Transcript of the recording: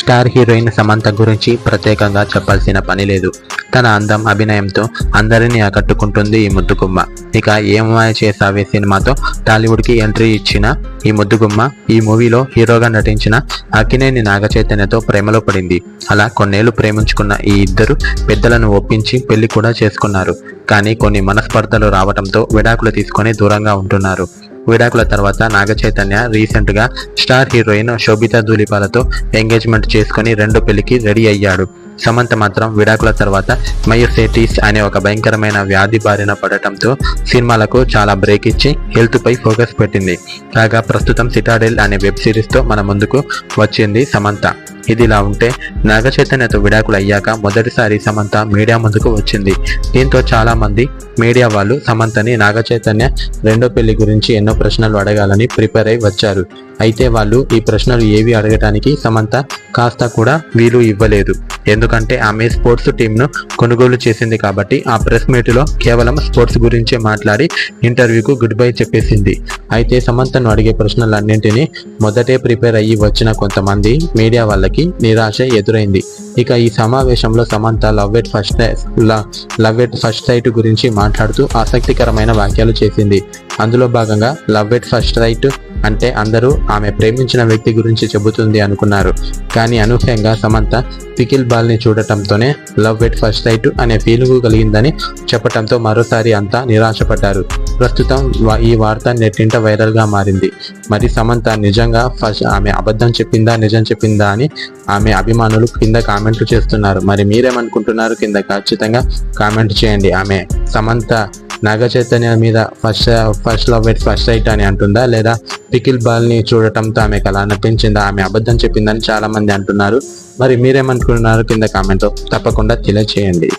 Star heroine Samantha గురించి ప్రత్యేకంగా చెప్పాల్సిన పని లేదు. తన అందం అభినయంతో అందరినీ ఆకట్టుకుంటుంది ఈ ముద్దుగుమ్మ. ఇక ఏమాయ చేసావే సినిమాతో? టాలీవుడ్కి ఎంట్రీ ఇచ్చిన ఈ ముద్దుగుమ్మ ఈ మూవీలో హీరోగా నటించిన అక్కినేని నాగచైతన్యతో ప్రేమలో పడింది. అలా కొన్నేళ్ళు ప్రేమించుకున్న ఈ ఇద్దరు పెద్దలను ఒప్పించి పెళ్ళి కూడా చేసుకున్నారు. కానీ కొన్ని మనస్పర్ధలు రావడంతో విడాకులు తీసుకొని దూరంగా ఉంటున్నారు. విడాకుల తర్వాత నాగ చైతన్య స్టార్ హీరోయిన్ శోభితా ధూలిపాలతో ఎంగేజ్మెంట్ చేసుకుని రెండు పెళ్ళికి రెడీ అయ్యాడు. సమంత మాత్రం విడాకుల తర్వాత మయోసైటిస్ అనే ఒక భయంకరమైన వ్యాధి బారిన పడటంతో సినిమాలకు చాలా బ్రేక్ ఇచ్చి హెల్త్పై ఫోకస్ పెట్టింది. కాగా ప్రస్తుతం సిటాడెల్ అనే వెబ్ సిరీస్తో మన ముందుకు వచ్చింది సమంత. ఇదిలా ఉంటే నాగ చైతన్యతో విడాకులు అయ్యాక మొదటిసారి సమంత మీడియా ముందుకు వచ్చింది. దీంతో చాలామంది మీడియా వాళ్ళు సమంతని నాగచైతన్య రెండో పెళ్ళి గురించి ఎన్నో ప్రశ్నలు అడగాలని ప్రిపేర్ అయి వచ్చారు. అయితే వాళ్ళు ఈ ప్రశ్నలు ఏవి అడగటానికి సమంత కాస్త కూడా వీలు ఇవ్వలేదు. ఎందుకంటే ఆమె స్పోర్ట్స్ టీంను కొనుగోలు చేసింది కాబట్టి ఆ ప్రెస్ మీట్లో కేవలం స్పోర్ట్స్ గురించే మాట్లాడి ఇంటర్వ్యూకు గుడ్ బై చెప్పేసింది. అయితే సమంతను అడిగే ప్రశ్నలన్నింటినీ మొదటే ప్రిపేర్ అయ్యి వచ్చిన కొంతమంది మీడియా వాళ్ళకి నిరాశ ఎదురైంది. ఇక ఈ సమావేశంలో Samantha love at first love at first sight గురించి మాట్లాడుతూ ఆసక్తికరమైన వ్యాఖ్యలు చేసింది. అందులో భాగంగా లవ్ ఎట్ ఫస్ట్ రైట్ అంటే అందరూ ఆమె ప్రేమించిన వ్యక్తి గురించి చెబుతుంది అనుకున్నారు. కానీ అనూహ్యంగా సమంత పికిల్ బాల్ని చూడటంతోనే లవ్ ఎట్ ఫస్ట్ రైట్ అనే ఫీలింగ్ కలిగిందని చెప్పటంతో మరోసారి అంతా నిరాశపడ్డారు. ప్రస్తుతం ఈ వార్త నెట్టింట వైరల్గా మారింది. మరి సమంత నిజంగా ఫస్ట్ ఆమె అబద్ధం చెప్పిందా నిజం చెప్పిందా అని ఆమె అభిమానులు కింద కామెంట్లు చేస్తున్నారు. మరి మీరేమనుకుంటున్నారు? కింద ఖచ్చితంగా కామెంట్ చేయండి. ఆమె సమంత నాగ చైతన్య మీద first first love at first sight అని అంటుందా? లేదా పికిల్ బాల్ని చూడటంతో ఆమెకు అలా అనిపించిందా ఆమె అబద్ధం చెప్పిందని చాలా మంది అంటున్నారు. మరి మీరేమనుకుంటున్నారు? కింద కామెంట్ తప్పకుండా తెలియచేయండి.